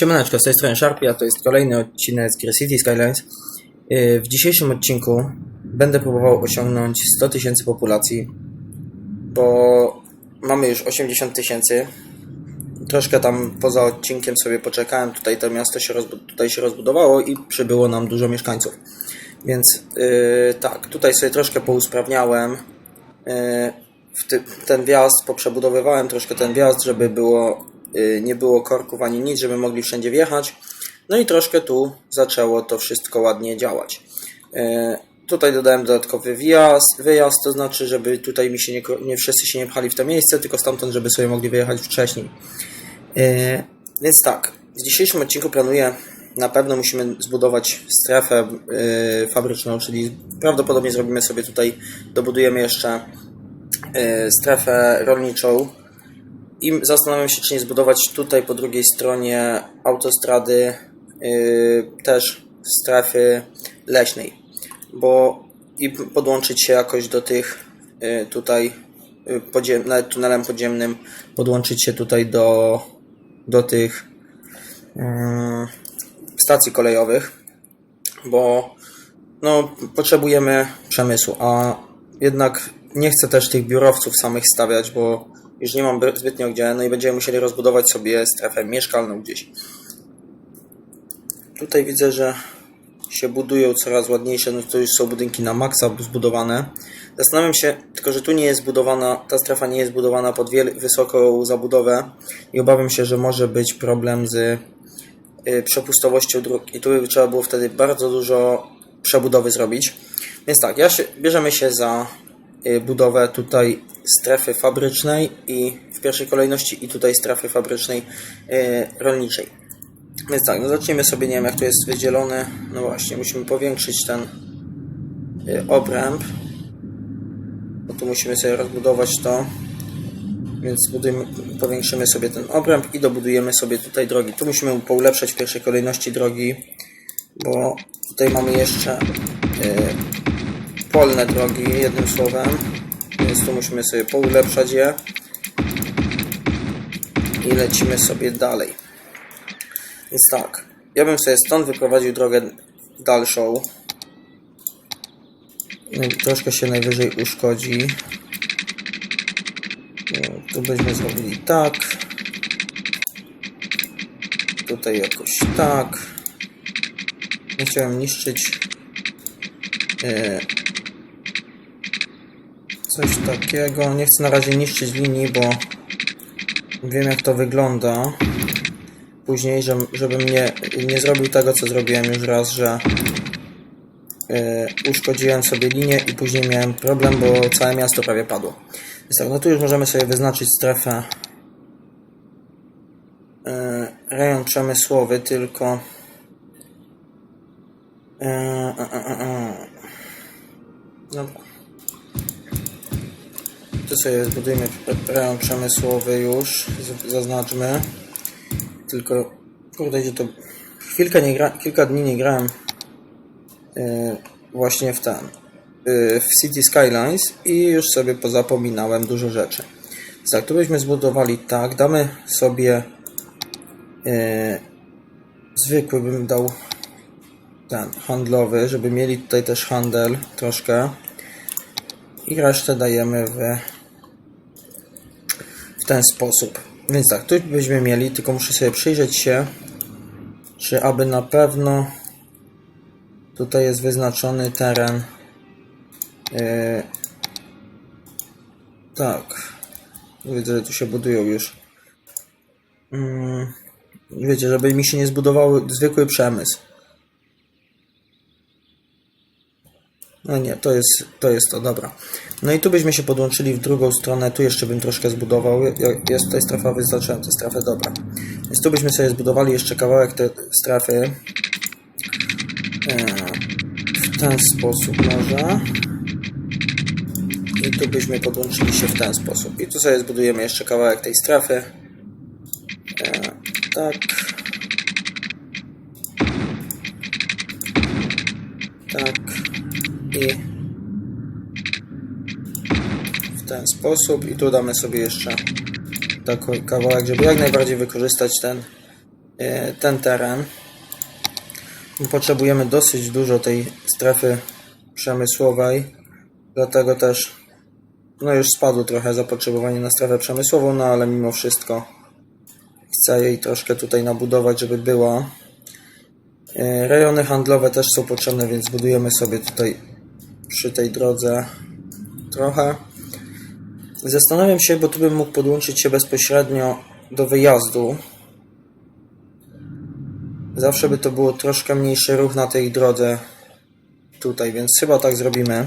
Siemaneczko, z tej strony Sharpie, a to jest kolejny odcinek z Gear City Skylines. Yy, W dzisiejszym odcinku będę próbował osiągnąć 100 tysięcy populacji, bo mamy już 80 tysięcy. Troszkę tam poza odcinkiem sobie poczekałem, tutaj to miasto się, tutaj się rozbudowało i przybyło nam dużo mieszkańców. Więc yy, tak, tutaj sobie troszkę pousprawniałem yy, ten wjazd, poprzebudowywałem troszkę ten wjazd, żeby było, nie było korków ani nic, żeby mogli wszędzie wjechać. No i troszkę tu zaczęło to wszystko ładnie działać. Yy, tutaj dodałem dodatkowy wjazd, wyjazd, to znaczy, żeby tutaj mi się nie, nie wszyscy się nie pchali w to miejsce, tylko stamtąd, żeby sobie mogli wyjechać wcześniej. Yy, więc tak, w dzisiejszym odcinku planuję, na pewno musimy zbudować strefę fabryczną, czyli prawdopodobnie zrobimy sobie tutaj, dobudujemy jeszcze strefę rolniczą i zastanawiam się, czy nie zbudować tutaj po drugiej stronie autostrady yy, też strefy leśnej, bo i podłączyć się jakoś do tych yy, tutaj yy, podziem, nawet tunelem podziemnym, podłączyć się tutaj do, do tych yy, stacji kolejowych, bo no, potrzebujemy przemysłu, a jednak nie chcę też tych biurowców samych stawiać, bo już nie mam by- zbytnio gdzie, no i będziemy musieli rozbudować sobie strefę mieszkalną gdzieś. Tutaj widzę, że się budują coraz ładniejsze, no to już są budynki na maksa zbudowane. Zastanawiam się, tylko że tu nie jest budowana, ta strefa nie jest budowana pod wysoką zabudowę i obawiam się, że może być problem z y, przepustowością dróg i tu by trzeba było wtedy bardzo dużo przebudowy zrobić. Więc tak, ja się, bierzemy się za y, budowę tutaj strefy fabrycznej i w pierwszej kolejności i tutaj strefy fabrycznej y, rolniczej. Więc tak, no zaczniemy sobie, nie wiem jak to jest wydzielone. No właśnie, musimy powiększyć ten y, obręb. Bo tu musimy sobie rozbudować to. Więc budujemy, powiększymy sobie ten obręb i dobudujemy sobie tutaj drogi. Tu musimy poulepszać w pierwszej kolejności drogi, bo tutaj mamy jeszcze y, polne drogi, jednym słowem. Więc tu musimy sobie poulepszać je. I lecimy sobie dalej. Więc tak, ja bym sobie stąd wyprowadził drogę dalszą. Troszkę się najwyżej uszkodzi. No, Tu byśmy zrobili tak. Tutaj jakoś tak. Nie chciałem niszczyć e, coś takiego. Nie chcę na razie niszczyć linii, bo wiem jak to wygląda później, że, żebym nie, nie zrobił tego, co zrobiłem już raz, że yy, uszkodziłem sobie linię i później miałem problem, bo całe miasto prawie padło. Więc tak, no tu już możemy sobie wyznaczyć strefę yy, rejon przemysłowy, tylko yy, yy, yy, yy. Tu sobie zbudujemy rejon przemysłowy już, zaznaczmy. Tylko, kurde, gdzie to... Chwilkę nie gra... Kilka dni nie grałem yy, właśnie w ten... Yy, w City Skylines i już sobie pozapominałem dużo rzeczy. Tak, tu byśmy zbudowali tak, damy sobie yy, zwykły bym dał ten handlowy, żeby mieli tutaj też handel troszkę i resztę dajemy w ten sposób. Więc tak, tu byśmy mieli, tylko muszę sobie przyjrzeć się, czy aby na pewno tutaj jest wyznaczony teren. Yy, tak, widzę, że tu się budują już. Mm, wiecie, żeby mi się nie zbudował zwykły przemysł. No nie, to jest, to jest to, dobra. No i tu byśmy się podłączyli w drugą stronę, tu jeszcze bym troszkę zbudował. Jest tutaj strefa, tę strefę, dobra. Więc tu byśmy sobie zbudowali jeszcze kawałek tej strefy. E, W ten sposób może. I tu byśmy podłączyli się w ten sposób. I tu sobie zbudujemy jeszcze kawałek tej strefy. E, Tak. Tak. I w ten sposób. I tu damy sobie jeszcze taki kawałek, żeby jak najbardziej wykorzystać ten e, ten teren. Potrzebujemy dosyć dużo tej strefy przemysłowej, dlatego też no już spadło trochę zapotrzebowanie na strefę przemysłową, no ale mimo wszystko chcę jej troszkę tutaj nabudować, żeby była. E, Rejony handlowe też są potrzebne, więc budujemy sobie tutaj przy tej drodze trochę. Zastanawiam się, bo tu bym mógł podłączyć się bezpośrednio do wyjazdu. Zawsze by to było troszkę mniejszy ruch na tej drodze tutaj, więc chyba tak zrobimy,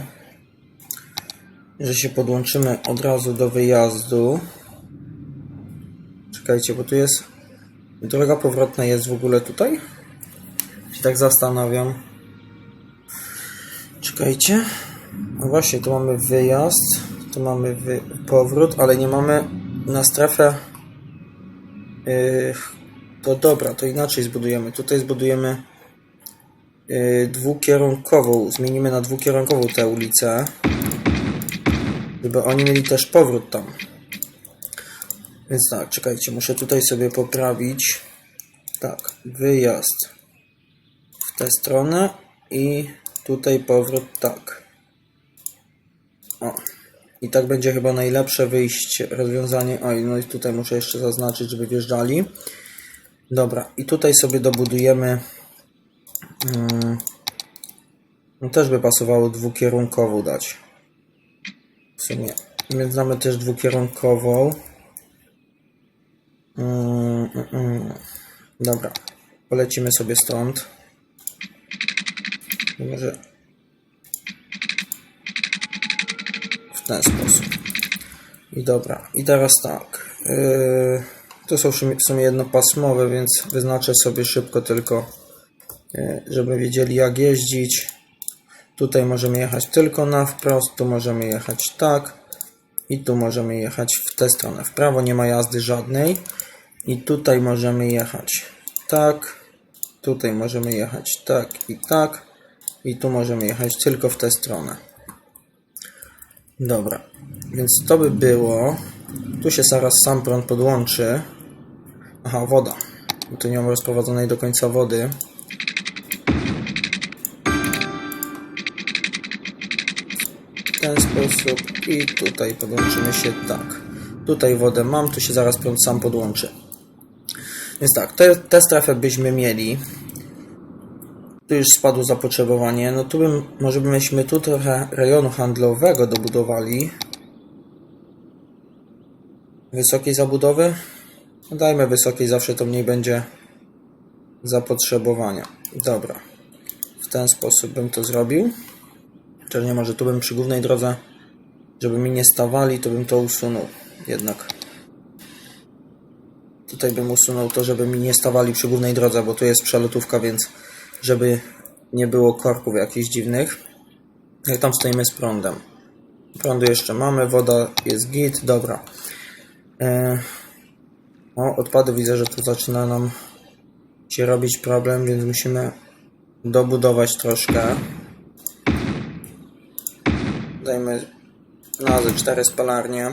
że się podłączymy od razu do wyjazdu. Czekajcie, bo tu jest droga powrotna jest w ogóle tutaj? Się tak zastanawiam. Czekajcie. No właśnie, tu mamy wyjazd, tu mamy wy... powrót, ale nie mamy na strefę. Yy, to dobra, to inaczej zbudujemy. Tutaj zbudujemy yy, dwukierunkową. Zmienimy na dwukierunkową tę ulicę, żeby oni mieli też powrót tam. Więc tak, czekajcie, muszę tutaj sobie poprawić. Tak, wyjazd w tę stronę i tutaj powrót tak. O. I tak będzie chyba najlepsze wyjście, rozwiązanie. Oj, no i tutaj muszę jeszcze zaznaczyć, żeby wjeżdżali. Dobra, i tutaj sobie dobudujemy. Mm, no też by pasowało dwukierunkową dać. W sumie. Więc mamy też dwukierunkową. Mm, mm, mm. Dobra, polecimy sobie stąd. Może w ten sposób. I dobra, i teraz tak. Yy, to są w sumie- jednopasmowe, więc wyznaczę sobie szybko tylko, yy, żeby wiedzieli jak jeździć. Tutaj możemy jechać tylko na wprost, tu możemy jechać tak i tu możemy jechać w tę stronę. W prawo nie ma jazdy żadnej i tutaj możemy jechać tak, tutaj możemy jechać tak i tak i tu możemy jechać tylko w tę stronę. Dobra, więc to by było. Tu się zaraz sam prąd podłączy. Aha, woda. Tu nie mam rozprowadzonej do końca wody. W ten sposób i tutaj podłączymy się tak. Tutaj wodę mam, tu się zaraz prąd sam podłączy. Więc tak, tę strefę byśmy mieli. Tu już spadło zapotrzebowanie. No tu bym, może byśmy tu trochę rejonu handlowego dobudowali. Wysokiej zabudowy? No dajmy wysokiej, zawsze to mniej będzie zapotrzebowania. Dobra. W ten sposób bym to zrobił. Czyli nie może tu bym przy głównej drodze, żeby mi nie stawali, to bym to usunął. Jednak. Tutaj bym usunął to, żeby mi nie stawali przy głównej drodze, bo tu jest przelotówka, więc żeby nie było korków jakichś dziwnych. Jak tam stoimy z prądem. Prądu jeszcze mamy, woda jest git, dobra. E, o, odpady widzę, że tu zaczyna nam się robić problem, więc musimy dobudować troszkę. Dajmy na ze cztery spalarnie.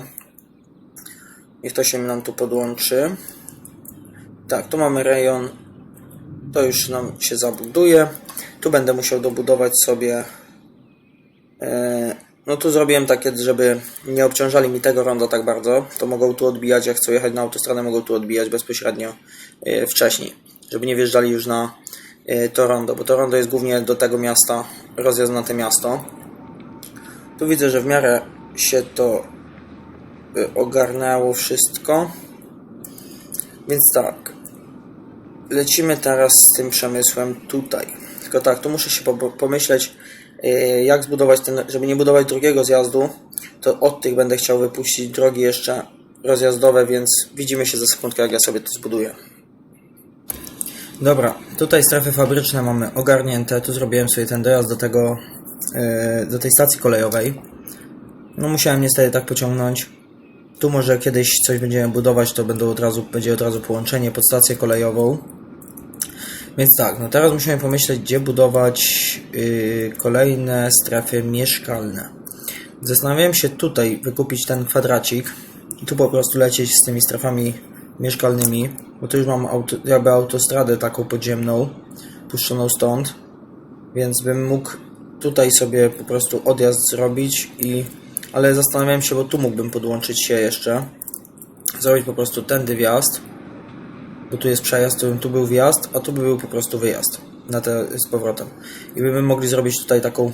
Niech to się nam tu podłączy. Tak, tu mamy rejon. To już nam się zabuduje. Tu będę musiał dobudować sobie. E, no tu zrobiłem takie, żeby nie obciążali mi tego ronda tak bardzo. To mogą tu odbijać, jak chcą jechać na autostradę, mogą tu odbijać bezpośrednio e, wcześniej. Żeby nie wjeżdżali już na e, to rondo, bo to rondo jest głównie do tego miasta, rozjazd na to miasto. Tu widzę, że w miarę się to ogarnęło wszystko. Więc tak. Lecimy teraz z tym przemysłem tutaj. Tylko tak, tu muszę się po- pomyśleć, y, jak zbudować ten, żeby nie budować drugiego zjazdu, to od tych będę chciał wypuścić drogi jeszcze rozjazdowe, więc widzimy się za sekundkę, jak ja sobie to zbuduję. Dobra, tutaj strefy fabryczne mamy ogarnięte. Tu zrobiłem sobie ten dojazd do tego, yy, do tej stacji kolejowej. No musiałem niestety tak pociągnąć. Tu może kiedyś coś będziemy budować, to będą od razu, będzie od razu połączenie pod stację kolejową. Więc tak, no teraz musimy pomyśleć, gdzie budować yy, kolejne strefy mieszkalne. Zastanawiałem się tutaj wykupić ten kwadracik i tu po prostu lecieć z tymi strefami mieszkalnymi, bo tu już mam auto, jakby autostradę taką podziemną, puszczoną stąd, więc bym mógł tutaj sobie po prostu odjazd zrobić i... Ale zastanawiałem się, bo tu mógłbym podłączyć się jeszcze. Zrobić po prostu tędy wjazd, bo tu jest przejazd, tu, był wjazd, a tu by był po prostu wyjazd na te, z powrotem. I byśmy mogli zrobić tutaj taką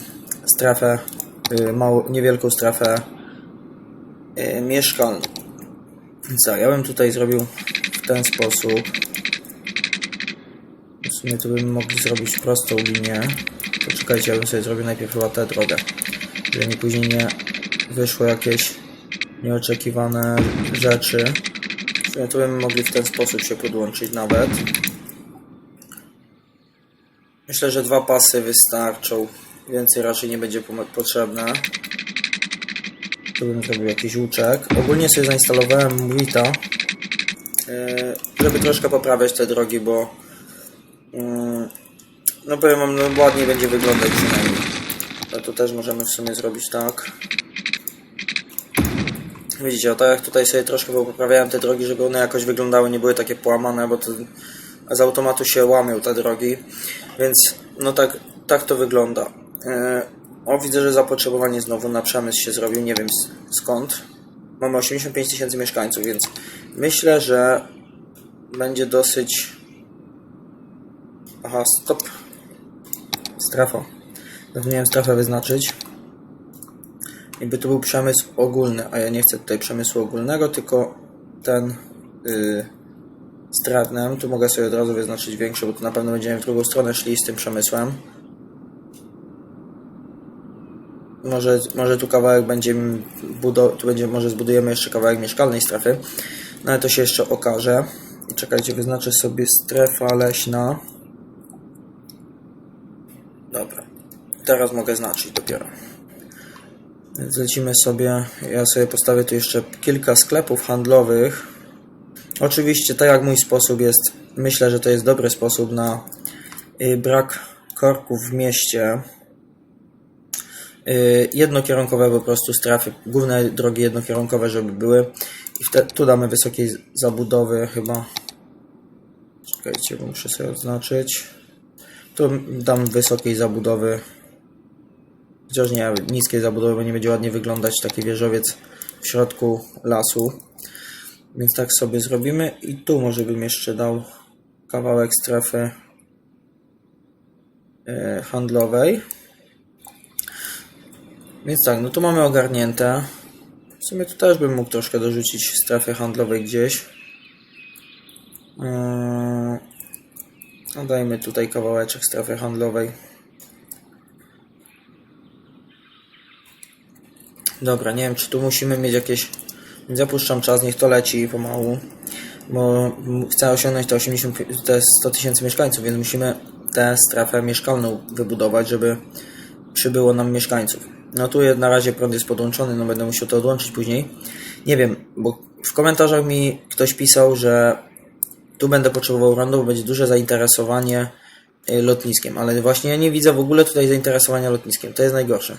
strefę, y, małą, niewielką strefę y, mieszkalną. Tak, ja bym tutaj zrobił w ten sposób. W sumie to bym mogli zrobić prostą linię. Poczekajcie, ja bym sobie zrobił najpierw chyba tę drogę. Żeby mi później nie wyszło jakieś nieoczekiwane rzeczy. Sumie to bym mogli w ten sposób się podłączyć nawet. Myślę, że dwa pasy wystarczą. Więcej raczej nie będzie potrzebne. Tu bym zrobił jakiś łuczek. Ogólnie sobie zainstalowałem Wita, yy, żeby troszkę poprawiać te drogi, bo yy, no powiem wam, no ładnie będzie wyglądać przynajmniej. A tu też możemy w sumie zrobić tak. Widzicie, o tak jak tutaj sobie troszkę poprawiałem te drogi, żeby one jakoś wyglądały, nie były takie połamane, bo to z automatu się łamią te drogi, więc no tak, tak to wygląda. E, o, widzę, że zapotrzebowanie znowu na przemysł się zrobił, nie wiem skąd. Mamy 85 tysięcy mieszkańców, więc myślę, że będzie dosyć... Aha, stop. Strefa. Zapomniałem strefę wyznaczyć. Jakby to był przemysł ogólny, a ja nie chcę tutaj przemysłu ogólnego, tylko ten yy, z drewnem. Tu mogę sobie od razu wyznaczyć większy, bo tu na pewno będziemy w drugą stronę szli z tym przemysłem. Może, może tu kawałek będzie tu będzie, może zbudujemy jeszcze kawałek mieszkalnej strefy, no ale to się jeszcze okaże. Czekajcie, wyznaczę sobie strefa leśna. Dobra, teraz mogę znaczyć dopiero. Więc lecimy sobie, ja sobie postawię tu jeszcze kilka sklepów handlowych. Oczywiście, tak jak mój sposób jest, myślę, że to jest dobry sposób na y, brak korków w mieście. Y, Jednokierunkowe po prostu strefy, główne drogi jednokierunkowe, żeby były. I wtedy, tu damy wysokiej zabudowy chyba. Czekajcie, bo muszę sobie oznaczyć. Tu dam wysokiej zabudowy. Nie, niskiej zabudowy, bo nie będzie ładnie wyglądać taki wieżowiec w środku lasu. Więc tak sobie zrobimy. I tu może bym jeszcze dał kawałek strefy e, handlowej. Więc tak, no tu mamy ogarnięte. W sumie tu też bym mógł troszkę dorzucić strefy handlowej gdzieś. Eee, no dajmy tutaj kawałeczek strefy handlowej. Dobra, nie wiem czy tu musimy mieć jakieś... Zapuszczam czas, niech to leci pomału. Bo chcę osiągnąć te 80, te 100 tysięcy mieszkańców, więc musimy tę strefę mieszkalną wybudować, żeby przybyło nam mieszkańców. No tu na razie prąd jest podłączony, no będę musiał to odłączyć później. Nie wiem, bo w komentarzach mi ktoś pisał, że tu będę potrzebował rondo, bo będzie duże zainteresowanie y, lotniskiem, ale właśnie ja nie widzę w ogóle tutaj zainteresowania lotniskiem. To jest najgorsze.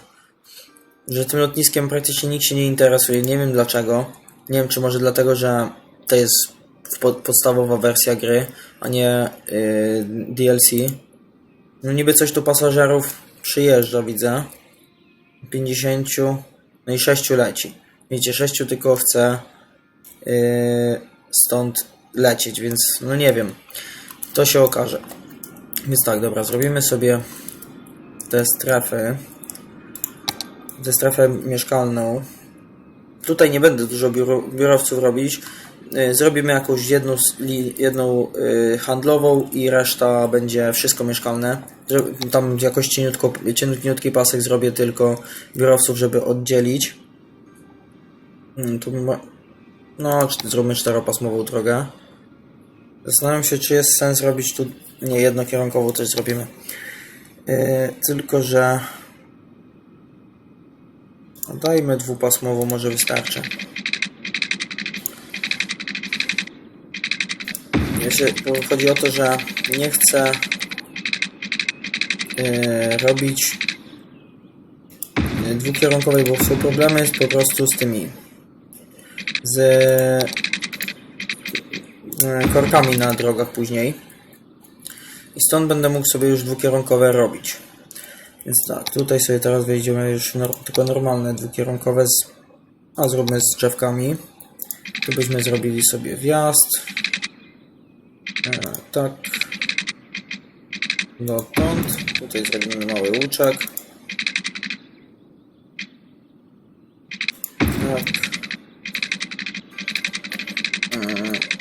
Że tym lotniskiem praktycznie nikt się nie interesuje. Nie wiem dlaczego. Nie wiem, czy może dlatego, że to jest po- podstawowa wersja gry, a nie y, DLC. No niby coś tu pasażerów przyjeżdża, widzę. 50, no i 6 leci. Widzicie, 6 tylko chce yy, stąd lecieć, więc no nie wiem. To się okaże. Więc tak, dobra, zrobimy sobie tę strefę. Tę strefę mieszkalną. Tutaj nie będę dużo biuro, biurowców robić. Yy, Zrobimy jakąś jedną, jedną yy, handlową i reszta będzie wszystko mieszkalne. Tam jakoś cieniutko, cieniutki pasek zrobię tylko biurowców, żeby oddzielić. Mm, Tu ma... No, zróbmy czteropasmową drogę. Zastanawiam się, czy jest sens robić tu... Nie, jednokierunkową też zrobimy. Yy, tylko, że... No, dajmy dwupasmową, może wystarczy. Bo chodzi o to, że nie chcę yy, robić yy, dwukierunkowej, bo są problemy po prostu z tymi z e, korkami na drogach później. I stąd będę mógł sobie już dwukierunkowe robić. Więc tak, tutaj sobie teraz wejdziemy już nor tylko normalne dwukierunkowe, z, a zróbmy z drzewkami. Tu byśmy zrobili sobie wjazd. E, tak. Dotąd. Tutaj zrobimy mały łuczek. Tak.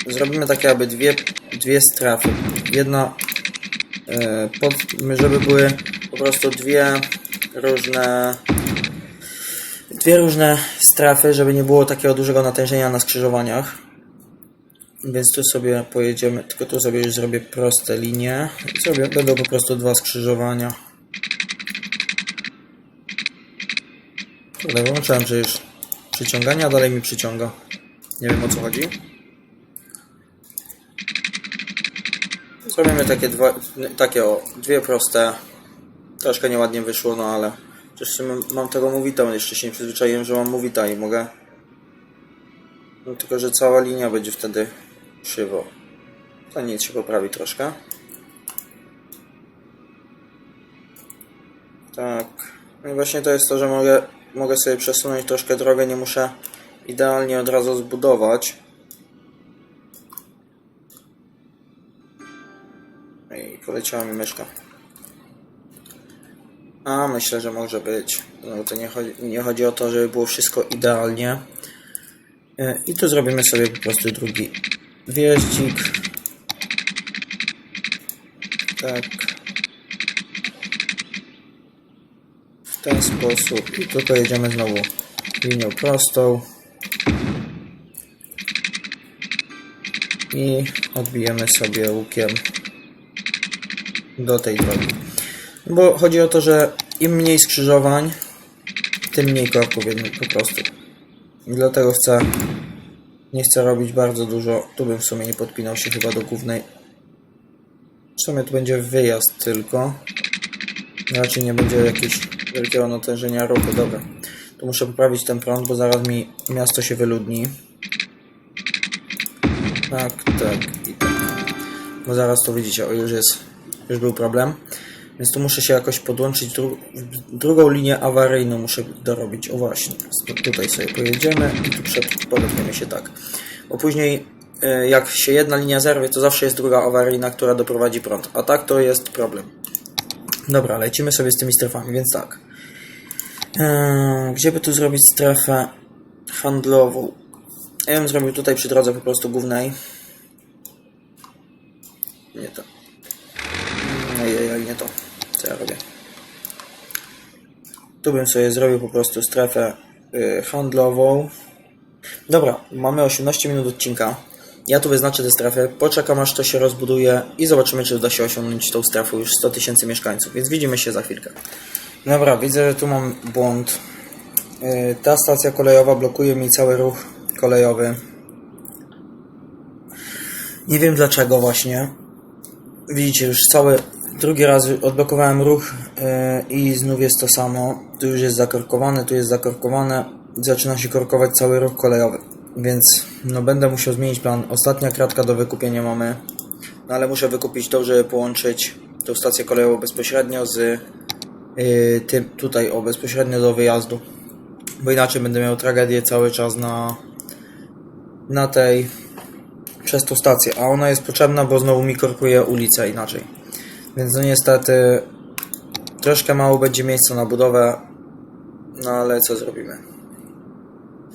E, Zrobimy takie aby dwie, dwie strefy. Jedna e, pod, żeby były po prostu dwie różne dwie różne strefy, żeby nie było takiego dużego natężenia na skrzyżowaniach. Więc tu sobie pojedziemy, tylko tu sobie już zrobię proste linie. Zrobię, będą po prostu dwa skrzyżowania. Kurde, wyłączyłem przecież przyciągania, a dalej mi przyciąga. Nie wiem o co chodzi. Zrobimy takie dwa, takie o, dwie proste. Troszkę nieładnie wyszło, no ale przecież mam tego movita, jeszcze się nie przyzwyczaiłem, że mam movita i mogę. No tylko, że cała linia będzie wtedy krzywo. To nic się poprawi troszkę. Tak. No i właśnie to jest to, że mogę, mogę sobie przesunąć troszkę drogę, nie muszę idealnie od razu zbudować. I poleciała mi myszka. A, myślę, że może być. No, to nie chodzi, nie chodzi o to, żeby było wszystko idealnie. E, I tu zrobimy sobie po prostu drugi wjeździk. Tak. W ten sposób. I tu pojedziemy znowu linią prostą. I odbijemy sobie łukiem do tej drogi. Bo chodzi o to, że im mniej skrzyżowań, tym mniej korków po prostu. I dlatego chcę, nie chcę robić bardzo dużo. Tu bym w sumie nie podpinał się chyba do głównej. W sumie tu będzie wyjazd tylko. Raczej nie będzie jakiegoś wielkiego natężenia ruchu. Dobra. Tu muszę poprawić ten prąd, bo zaraz mi miasto się wyludni. Tak, tak i tak. Bo zaraz to widzicie, o już jest, już był problem. Więc tu muszę się jakoś podłączyć, dru drugą linię awaryjną muszę dorobić. O właśnie, tutaj sobie pojedziemy i tu podepniemy się tak. Bo później e, jak się jedna linia zerwie, to zawsze jest druga awaryjna, która doprowadzi prąd. A tak to jest problem. Dobra, lecimy sobie z tymi strefami, więc tak. Eee, gdzie by tu zrobić strefę handlową? Ja bym zrobił tutaj przy drodze po prostu głównej. Nie to. Co? Tu bym sobie zrobił po prostu strefę y, handlową. Dobra, mamy 18 minut odcinka. Ja tu wyznaczę tę strefę, poczekam aż to się rozbuduje i zobaczymy, czy uda się osiągnąć tą strefę już 100 tysięcy mieszkańców, więc widzimy się za chwilkę. Dobra, widzę, że tu mam błąd. Y, Ta stacja kolejowa blokuje mi cały ruch kolejowy. Nie wiem dlaczego właśnie. Widzicie, już cały drugi raz odblokowałem ruch yy, i znów jest to samo. Tu już jest zakorkowane, tu jest zakorkowane. Zaczyna się korkować cały ruch kolejowy. Więc no będę musiał zmienić plan. Ostatnia kratka do wykupienia mamy. No ale muszę wykupić to, żeby połączyć tą stację kolejową bezpośrednio z yy, tym tutaj o bezpośrednio do wyjazdu. Bo inaczej będę miał tragedię cały czas na na tej przez tą stację, a ona jest potrzebna, bo znowu mi korkuje ulicę inaczej. Więc no niestety troszkę mało będzie miejsca na budowę, no ale co zrobimy?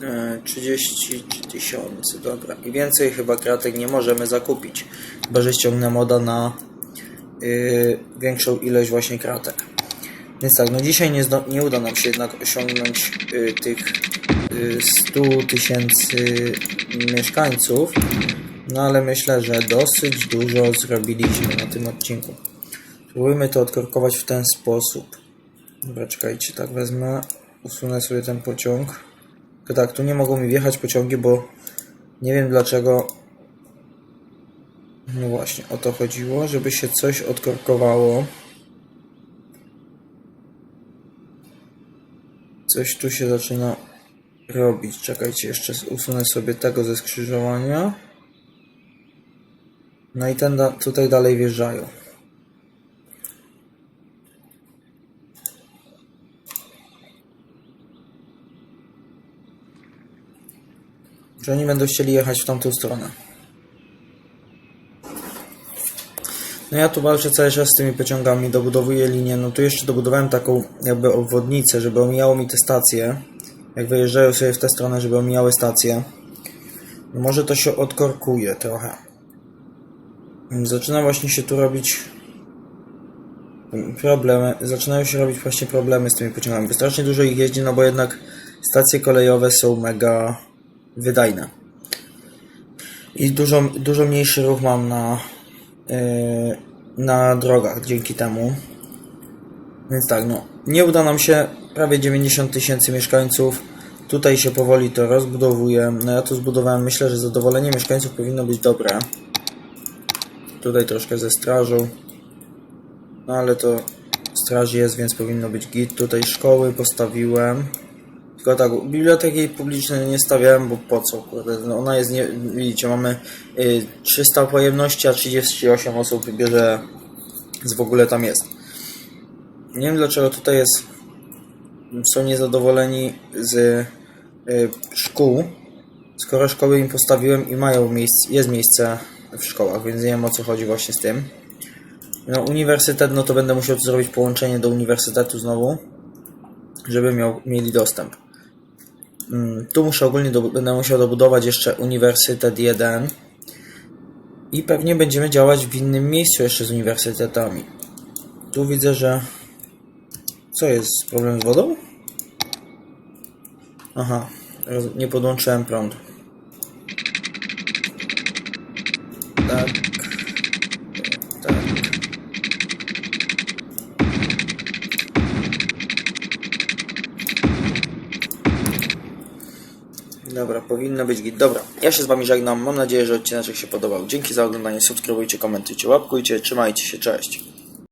E, 30 tysięcy, dobra. I więcej chyba kratek nie możemy zakupić, chyba że ściągnę moda na yy, większą ilość właśnie kratek. Więc tak, no dzisiaj nie, nie uda nam się jednak osiągnąć y, tych y, 100 tysięcy mieszkańców, no ale myślę, że dosyć dużo zrobiliśmy na tym odcinku. Spróbujmy to odkorkować w ten sposób. Dobra, czekajcie, tak wezmę, usunę sobie ten pociąg. Tylko tak, tu nie mogą mi wjechać pociągi, bo nie wiem dlaczego. No właśnie, o to chodziło, żeby się coś odkorkowało. Coś tu się zaczyna robić. Czekajcie, jeszcze usunę sobie tego ze skrzyżowania. No i ten da, tutaj dalej wjeżdżają. Że oni będą chcieli jechać w tamtą stronę. No ja tu walczę cały czas z tymi pociągami, dobudowuję linię. No tu jeszcze dobudowałem taką jakby obwodnicę, żeby omijało mi te stacje. Jak wyjeżdżają sobie w tę stronę, żeby omijały stacje. No może to się odkorkuje trochę. Zaczyna właśnie się tu robić problemy, zaczynają się robić właśnie problemy z tymi pociągami. Bo strasznie dużo ich jeździ, no bo jednak stacje kolejowe są mega wydajne. I dużo, dużo mniejszy ruch mam na, yy, na drogach dzięki temu. Więc tak, no, nie uda nam się prawie 90 tysięcy mieszkańców. Tutaj się powoli to rozbudowuje. No ja to zbudowałem, myślę, że zadowolenie mieszkańców powinno być dobre. Tutaj troszkę ze strażą. No ale to straż jest, więc powinno być git. Tutaj szkoły postawiłem. Tak, biblioteki publicznej nie stawiałem, bo po co? No ona jest, nie, widzicie, mamy y, 300 pojemności, a 38 osób bierze, z w ogóle tam jest. Nie wiem dlaczego tutaj jest, są niezadowoleni z y, szkół, skoro szkoły im postawiłem i mają miejsce, jest miejsce w szkołach, więc nie wiem o co chodzi właśnie z tym. No uniwersytet, no to będę musiał zrobić połączenie do uniwersytetu znowu, żeby miał, mieli dostęp. Tu muszę ogólnie, do, będę musiał dobudować jeszcze Uniwersytet 1 i pewnie będziemy działać w innym miejscu jeszcze z uniwersytetami. Tu widzę, że... Co jest? Problem z wodą? Aha, nie podłączyłem prądu. Tak. Powinno być git. Dobra, ja się z wami żegnam. Mam nadzieję, że odcinek się podobał. Dzięki za oglądanie, subskrybujcie, komentujcie, łapkujcie, trzymajcie się, cześć.